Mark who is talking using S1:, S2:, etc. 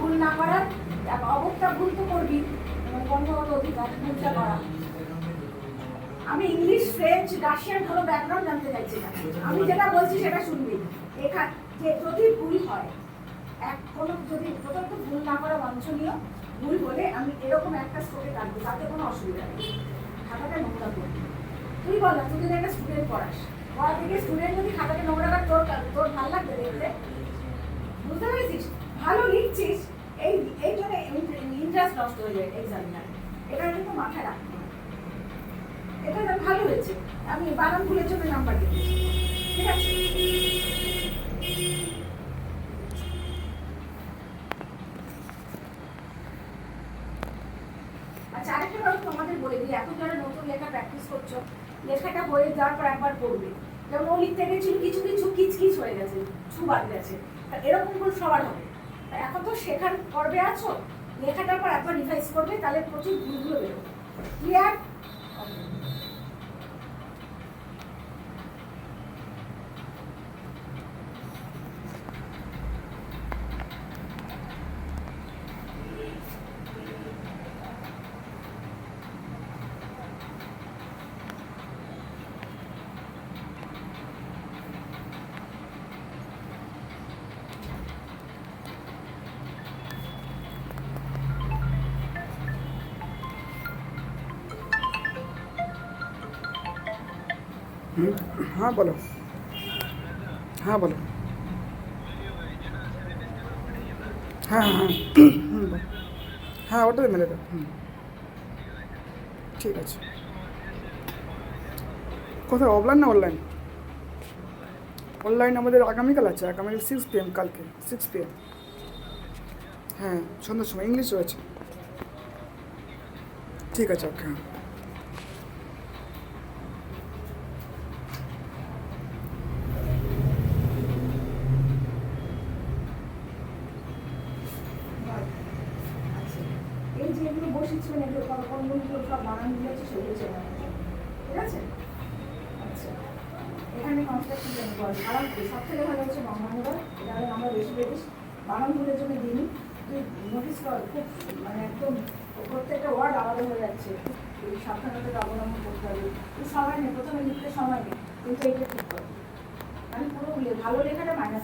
S1: ভুল না করার অবস্থা ভুল তো করবি মানে বন্ধগত অধিকার, ভুলটা করা। আমি ইংলিশ, ফ্রেঞ্চ, রাশিয়ান কোনো ব্যাকগ্রাউন্ড জানতে চাইছি না। আমি যেটা বলছি সেটা শুনবি। এখানে যে যদি ভুল হয়, এক কোনো যদি প্রথম তো ভুল না করা বাঞ্ছনীয়, ভুল হলে আমি এরকম একটা স্টোরে রাখব তাতে কোনো অসুবিধা নেই। খাতাটা নোংরা করবি তুই বল না, তুই যদি একটা স্টুডেন্ট পড়াস পড়া থেকে স্টুডেন্ট যদি খাতাটা নোংরা কর, তোর তোর ভালো লাগবে দেখতে? বুঝতে পেরেছিস? ভালো লিখছিস, এই এই জন্য ইন্টারেস্ট নষ্ট হয়ে যায় এক্সামিনার এটা কিন্তু মাথায় রাখতে এটা না, ভালো হয়েছে। আমি বানান ভুলের জন্য নাম্বার দিয়েছি। ঠিক আছে? আচ্ছা আরেকটা কথা তোমাদের বলে দিই। এখন যারা নতুন লেখা প্র্যাকটিস করছ, লেখাটা হয়ে যাওয়ার পর একবার পড়বে। যেমন ও লিখতে গেছিল কিছু কিছু কিচকিচ হয়ে গেছে, ছু বাদ গেছে। এরকম করে সবার হবে। এখন তো শেখার পর্বে আছো? লেখাটার পর একবার রিভাইজ করবে, তাহলে প্রচুর ভুলগুলো বেরোবে। ক্লিয়ার
S2: হুম, হ্যাঁ বলো। হ্যাঁ বলো। হ্যাঁ হ্যাঁ হুম। হ্যাঁ ওটাতে মেলে দাও হুম। ঠিক আছে। কোথায় অফলাইন না অনলাইন অনলাইন আমাদের আগামীকাল আছে আগামীকাল সিক্স পি এম কালকে সিক্স পি এম হ্যাঁ সন্ধ্যার সময় ইংলিশ রয়েছে। ঠিক আছে ওকে হ্যাঁ।
S1: এই যে এগুলো বসেছিলেন এগুলো কোনগুলো সব বানান দিয়েছে সেগুলো চেনা ঠিক আছে? আচ্ছা। এখানে কনস্ট্রাকশন বানান সব থেকে ভালো হচ্ছে মহানগর। এটা আমরা বেশি বেশি বানান ভুলের জন্য দিইনি। তুই নোটিস কর, খুব মানে একদম প্রত্যেকটা ওয়ার্ড আলাদা হয়ে যাচ্ছে। তুই সাবধানতাটা অবলম্বন করতে হবে। তুই সময় নেই প্রথমে লিখতে সময় নেই কিন্তু এইটা ঠিক কর। আমি পুরো ভালো লেখাটা মাইনাসে